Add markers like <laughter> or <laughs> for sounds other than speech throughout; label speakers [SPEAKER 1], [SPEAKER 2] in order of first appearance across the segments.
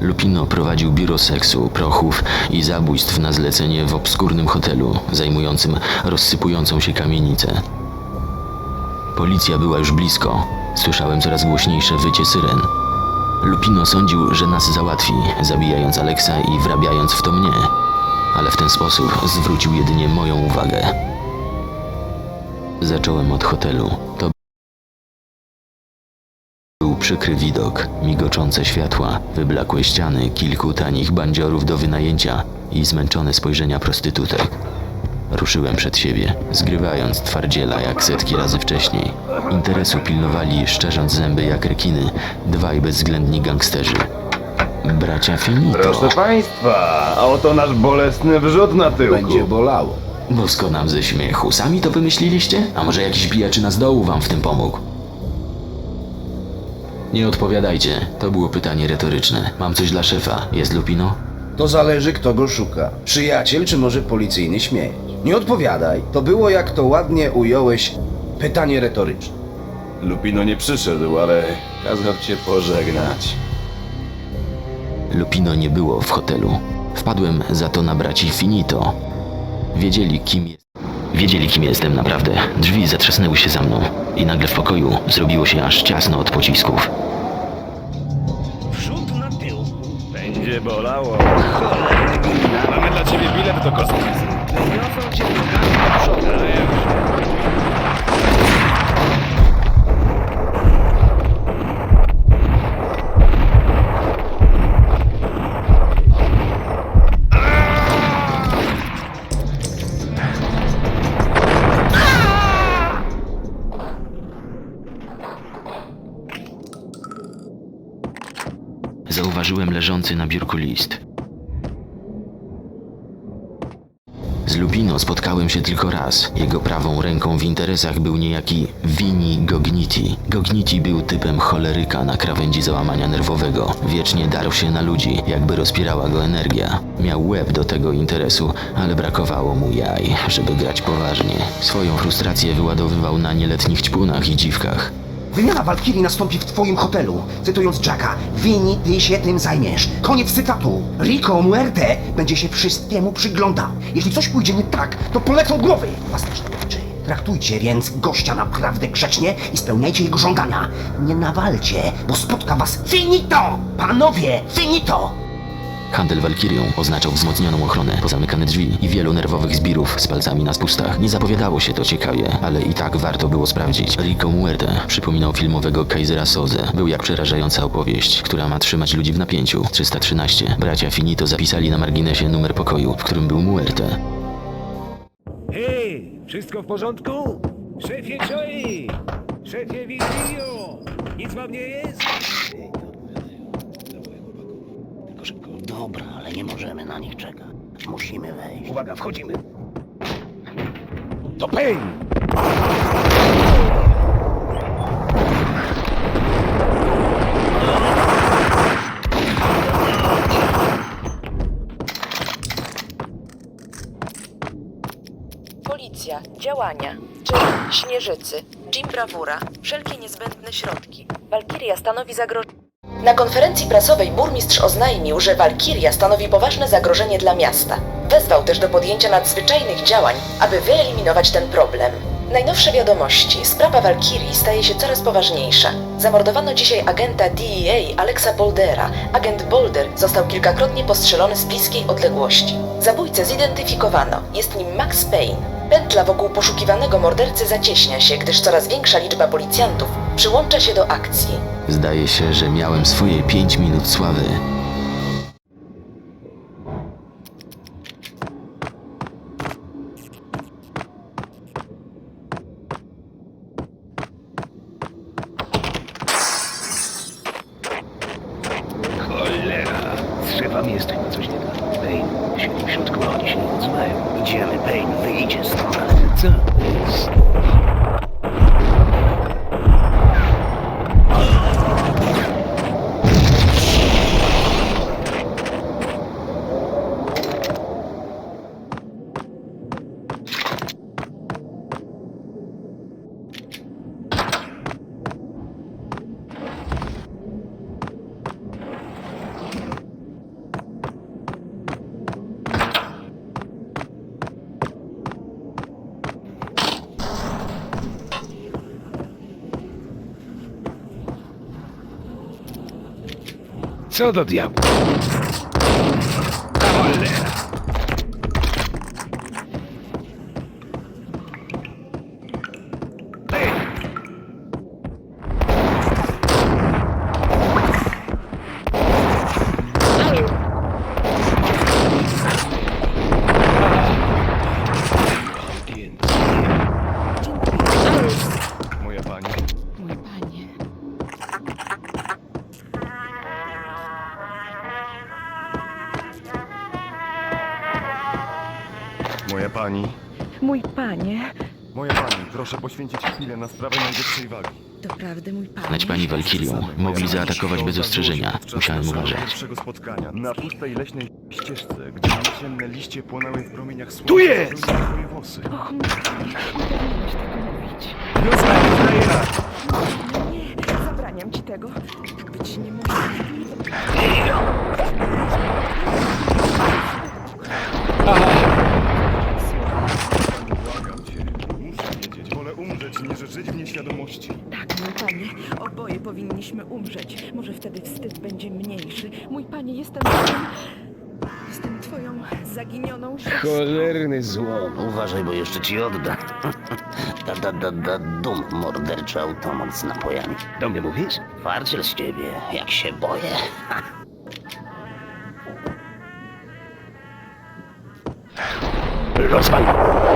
[SPEAKER 1] Lupino prowadził biuro seksu, prochów i zabójstw na zlecenie w obskurnym hotelu, zajmującym rozsypującą się kamienicę. Policja była już blisko. Słyszałem coraz głośniejsze wycie syren. Lupino sądził, że nas załatwi, zabijając Aleksa i wrabiając w to mnie. Ale w ten sposób zwrócił jedynie moją uwagę. Zacząłem od hotelu. To przykry widok, migoczące światła, wyblakłe ściany, kilku tanich bandziorów do wynajęcia i zmęczone spojrzenia prostytutek. Ruszyłem przed siebie, zgrywając twardziela jak setki razy wcześniej. Interesu pilnowali, szczerząc zęby jak rekiny, dwaj bezwzględni gangsterzy. Bracia Finito.
[SPEAKER 2] Proszę państwa, a oto nasz bolesny wrzut na tyłku.
[SPEAKER 3] Będzie bolało.
[SPEAKER 1] Bosko nam ze śmiechu. Sami to wymyśliliście? A może jakiś bijaczyna z dołu wam w tym pomógł? Nie odpowiadajcie. To było pytanie retoryczne. Mam coś dla szefa. Jest Lupino?
[SPEAKER 3] To zależy, kto go szuka. Przyjaciel, czy może policyjny śmieć? Nie odpowiadaj. To było, jak to ładnie ująłeś, pytanie retoryczne.
[SPEAKER 2] Lupino nie przyszedł, ale kazał cię pożegnać.
[SPEAKER 1] Lupino nie było w hotelu. Wpadłem za to na braci Finito. Wiedzieli, kim jest. Wiedzieli, kim jestem naprawdę. Drzwi zatrzasnęły się za mną i nagle w pokoju zrobiło się aż ciasno od pocisków.
[SPEAKER 4] Wrzut na tył.
[SPEAKER 2] Będzie bolało.
[SPEAKER 4] Mamy dla ciebie bilet do kosmosu. Niosą cię do przodu.
[SPEAKER 1] Zauważyłem leżący na biurku list. Z Lupino spotkałem się tylko raz. Jego prawą ręką w interesach był niejaki Vini Gogniti. Gogniti był typem choleryka na krawędzi załamania nerwowego. Wiecznie darł się na ludzi, jakby rozpierała go energia. Miał łeb do tego interesu, ale brakowało mu jaj, żeby grać poważnie. Swoją frustrację wyładowywał na nieletnich ćpunach i dziwkach.
[SPEAKER 5] Wymiana Walkirii nastąpi w twoim hotelu. Cytując Jacka, Wini, ty się tym zajmiesz. Koniec cytatu. Rico Muerte będzie się wszystkiemu przyglądał. Jeśli coś pójdzie nie tak, to polecą głowy. Was też nauczy. Traktujcie więc gościa naprawdę grzecznie i spełniajcie jego żądania. Nie nawalcie, bo spotka was finito! Panowie, finito!
[SPEAKER 1] Handel Walkirią oznaczał wzmocnioną ochronę, pozamykane drzwi i wielu nerwowych zbirów z palcami na spustach. Nie zapowiadało się to ciekawie, ale i tak warto było sprawdzić. Rico Muerte przypominał filmowego Kaisera Sozę. Był jak przerażająca opowieść, która ma trzymać ludzi w napięciu. 313. Bracia Finito zapisali na marginesie numer pokoju, w którym był Muerte.
[SPEAKER 4] Hej, wszystko w porządku? Szefie Choi! Szefie Virgilio! Nic wam nie jest?
[SPEAKER 5] Dobra, ale nie możemy na nich czekać. Musimy wejść.
[SPEAKER 4] Uwaga, wchodzimy. To!
[SPEAKER 6] Policja, działania, czyli śnieżycy, Jim Brawura, wszelkie niezbędne środki. Walkiria stanowi zagrożenie. Na konferencji prasowej burmistrz oznajmił, że Walkiria stanowi poważne zagrożenie dla miasta. Wezwał też do podjęcia nadzwyczajnych działań, aby wyeliminować ten problem. Najnowsze wiadomości. Sprawa Walkirii staje się coraz poważniejsza. Zamordowano dzisiaj agenta DEA Alexa Boldera. Agent Bolder został kilkakrotnie postrzelony z bliskiej odległości. Zabójcę zidentyfikowano. Jest nim Max Payne. Pętla wokół poszukiwanego mordercy zacieśnia się, gdyż coraz większa liczba policjantów przyłącza się do akcji.
[SPEAKER 1] Zdaje się, że miałem swoje 5 minut sławy.
[SPEAKER 4] Co do diabła?
[SPEAKER 2] Pani.
[SPEAKER 6] Mój panie,
[SPEAKER 2] Moja pani, proszę poświęcić chwilę na sprawę najwyższej wagi.
[SPEAKER 7] doprawdy mój panie.
[SPEAKER 1] Znać pani Walkirią. Mogli zaatakować bez ostrzeżenia. Musiałem uważać.
[SPEAKER 2] pierwszego spotkania na pustej leśnej ścieżce, gdzie jesienne liście płonęły w promieniach słońca.
[SPEAKER 4] Tu jest!
[SPEAKER 2] twoje włosy.
[SPEAKER 7] Och, mój panie, nie powinieneś tego mówić. Nie, zabraniam ci tego. Tak być nie może.
[SPEAKER 2] Nieświadomości.
[SPEAKER 7] Tak, mój panie, oboje powinniśmy umrzeć. Może wtedy wstyd będzie mniejszy. Mój panie, jestem. Jestem twoją zaginioną siostrą.
[SPEAKER 4] Cholerny złom.
[SPEAKER 8] Uważaj, bo jeszcze ci odda. <laughs> Da, da, da, da, dum, morderczy automat z napojami.
[SPEAKER 4] Do mnie mówisz?
[SPEAKER 8] Farciel z ciebie, jak się boję.
[SPEAKER 4] Rozwal!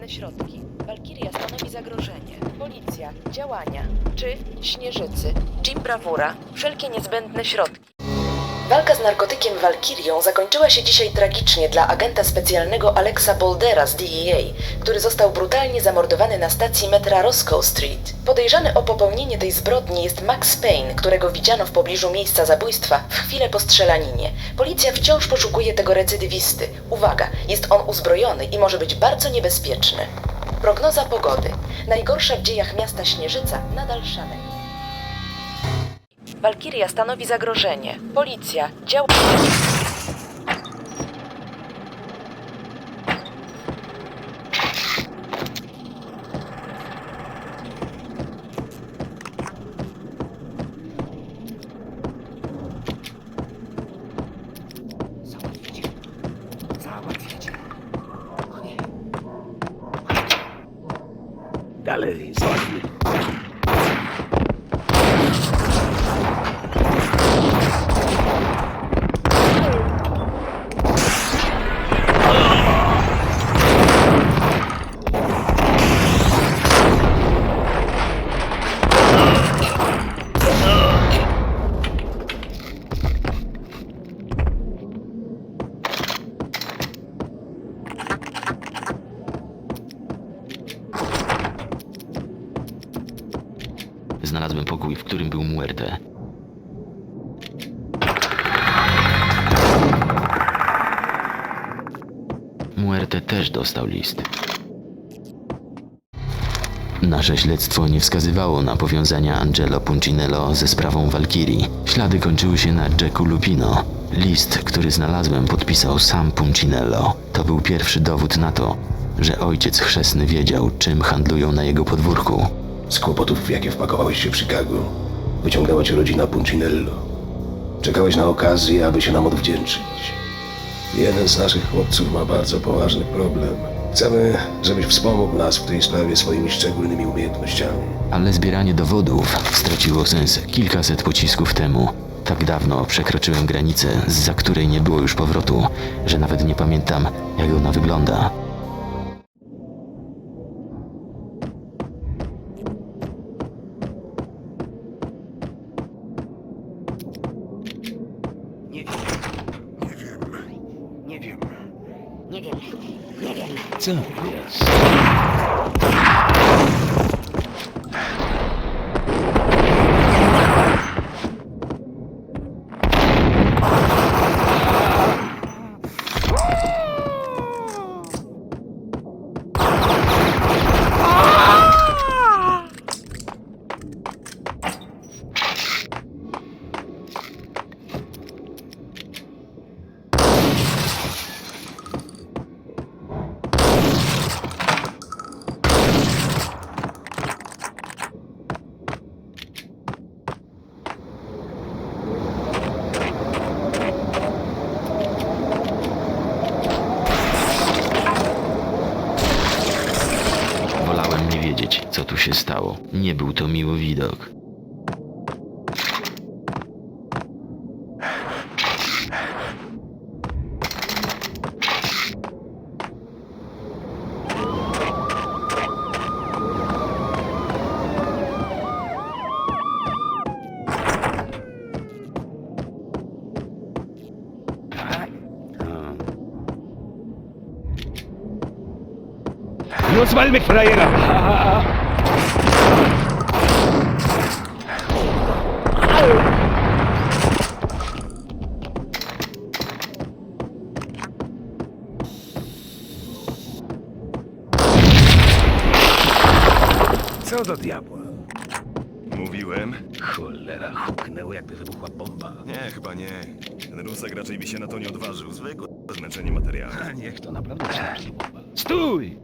[SPEAKER 6] Niezbędne środki. Walkiria stanowi zagrożenie. Policja. Działania. Czy śnieżycy. Jeep Bravura. Wszelkie niezbędne środki. Walka z narkotykiem Walkirią zakończyła się dzisiaj tragicznie dla agenta specjalnego Alexa Boldera z DEA, który został brutalnie zamordowany na stacji metra Roscoe Street. Podejrzany o popełnienie tej zbrodni jest Max Payne, którego widziano w pobliżu miejsca zabójstwa w chwilę po strzelaninie. Policja wciąż poszukuje tego recydywisty. Uwaga, jest on uzbrojony i może być bardzo niebezpieczny. Prognoza pogody. Najgorsza w dziejach miasta Śnieżyca nadal szaleje. Walkiria stanowi zagrożenie. Policja. Dział...
[SPEAKER 4] Dalej.
[SPEAKER 1] Muerte też dostał list. Nasze śledztwo nie wskazywało na powiązania Angelo Puncinello ze sprawą Walkirii. Ślady kończyły się na Jacku Lupino. List, który znalazłem, podpisał sam Puncinello. To był pierwszy dowód na to, że ojciec chrzestny wiedział, czym handlują na jego podwórku.
[SPEAKER 9] Z kłopotów, w jakie wpakowałeś się w Chicago, wyciągnęła cię rodzina Puncinello. Czekałeś na okazję, aby się nam odwdzięczyć. Jeden z naszych chłopców ma bardzo poważny problem. Chcemy, żebyś wspomógł nas w tej sprawie swoimi szczególnymi umiejętnościami.
[SPEAKER 1] Ale zbieranie dowodów straciło sens kilkaset pocisków temu. Tak dawno przekroczyłem granicę, za której nie było już powrotu, że nawet nie pamiętam, jak ona wygląda.
[SPEAKER 4] It's obvious.
[SPEAKER 1] wiedzieć, co tu się stało. Nie był to miły widok.
[SPEAKER 4] Rozwalmy frajera! Co do diabła?
[SPEAKER 10] Mówiłem?
[SPEAKER 4] Cholera, huknęło jakby wybuchła bomba.
[SPEAKER 10] Nie, chyba nie. Ten rusak raczej by się na to nie odważył. Zwykłe zmęczenie materiału.
[SPEAKER 4] A niech to naprawdę się bomba. Stój!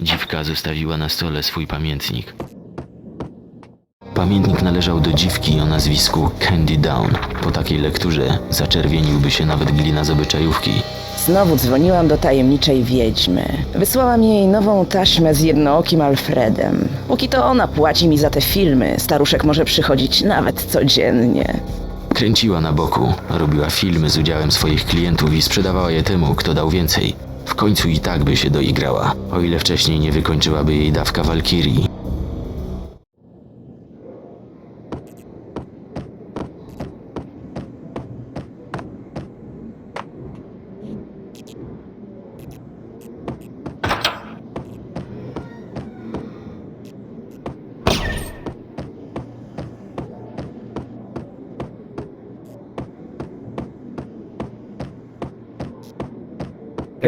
[SPEAKER 1] Dziwka zostawiła na stole swój pamiętnik. Pamiętnik należał do dziwki o nazwisku Candy Down. Po takiej lekturze zaczerwieniłby się nawet glina z obyczajówki.
[SPEAKER 7] Znowu dzwoniłam do tajemniczej wiedźmy. Wysłałam jej nową taśmę z jednookim Alfredem. Póki to ona płaci mi za te filmy, staruszek może przychodzić nawet codziennie.
[SPEAKER 1] Kręciła na boku, robiła filmy z udziałem swoich klientów i sprzedawała je temu, kto dał więcej. W końcu i tak by się doigrała, o ile wcześniej nie wykończyłaby jej dawka Walkirii.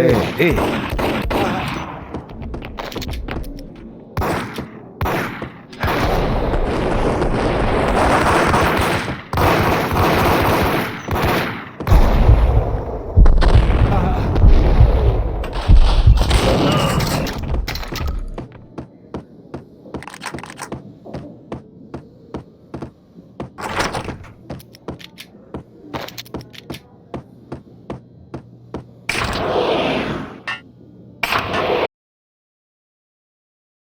[SPEAKER 4] eh, eh.